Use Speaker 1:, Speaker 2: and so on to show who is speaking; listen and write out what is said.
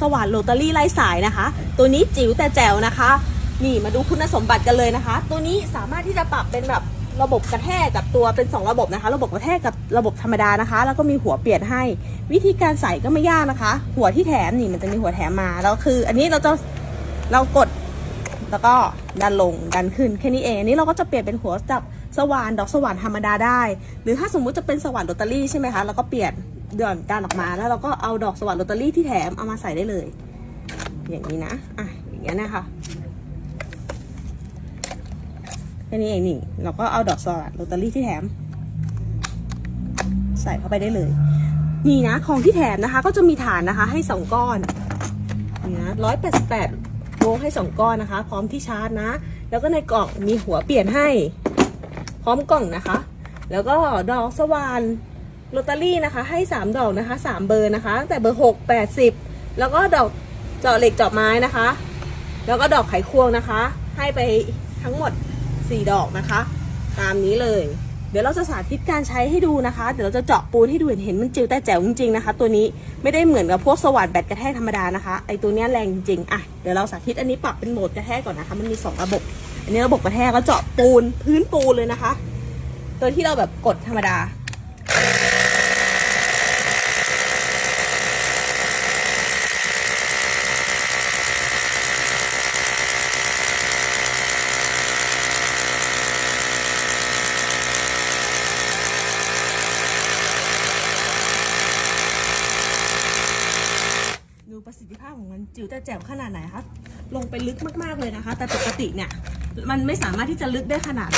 Speaker 1: สว่านโรตารี่ไร้สายนะคะ ตัวนี้จิ๋วแต่แจ๋วนะคะ นี่มาดูคุณสมบัติกันเลยนะคะ ตัวนี้สามารถที่จะปรับเป็นแบบระบบกระแทกกับตัวเป็น 2 ระบบนะคะ ระบบกระแทกกับระบบธรรมดานะคะ แล้วก็มีหัวเปลี่ยนให้ วิธีการใส่ก็ไม่ยากนะคะ หัวที่แถมนี่มันจะมีหัวแถมมาแล้วคือ อันนี้เราจะเรากด แล้วก็ดันลงดันขึ้นแค่นี้เองอันนี้เราก็จะเปลี่ยนเป็นหัวจับสว่านดอกสว่านธรรมดาได้ หรือถ้าสมมุติจะเป็นสว่านโรตารี่ใช่ไหมคะเราก็เปลี่ยนเดือนดันออกมาแล้วเราก็เอาดอกสว่านโรตารี่ที่แถมเอามาใส่ได้เลย อย่างนี้นะอะอย่างเงี้ยนะคะแค่นี้เองนี่เราก็เอาดอกสว่านโรตารี่ที่แถม ใส่เข้าไปได้เลย นี่นะของที่แถมนะคะ ก็จะมีฐานนะคะ ให้สองก้อนนี่นะร้อยแปดสิบแปด โวลต์ให้สองก้อนนะคะ พร้อมที่ชาร์จนะ แล้วก็ในกล่องมีหัวเปลี่ยนให้ พร้อมกล่องนะคะ แล้วก็ดอกสว่านโรตารี่นะคะ ให้สามดอกนะคะสามเบอร์นะคะตั้งแต่เบอร์หกแปดสิบแล้วก็ดอกเจาะเหล็กเจาะไม้นะคะ แล้วก็ดอกไขควงนะคะ ให้ไปทั้งหมดสี่ดอกนะคะ ตามนี้เลย ดี๋ยวเราจะสาธิตการใช้ให้ดูนะคะ เดี๋ยวเราจะเจาะปูนให้ดูเห็นเห็นมันจิ๋วแต่แจ๋วจริงๆนะคะ ตัวนี้ไม่ได้เหมือนกับพวกสว่านแบตกระแทกธรรมดานะคะไอตัวเนี้ยแรงจริงๆอะเดี๋ยวเราสาธิตอันนี้ปรับเป็นโหมดกระแทกก่อนนะคะ มันมีสองระบบ อันนี้ระบบกระแทกก็เจาะปูนพื้นปูนเลยนะคะ โดยที่เราแบบกดธรรมดา ประสิทธิภาพของมันจิ๋วแต่แจ๋วขนาดไหนคะลงไปลึกมากๆเลยนะคะ แต่ปกติเนี่ย มันไม่สามารถที่จะลึกได้ขนาด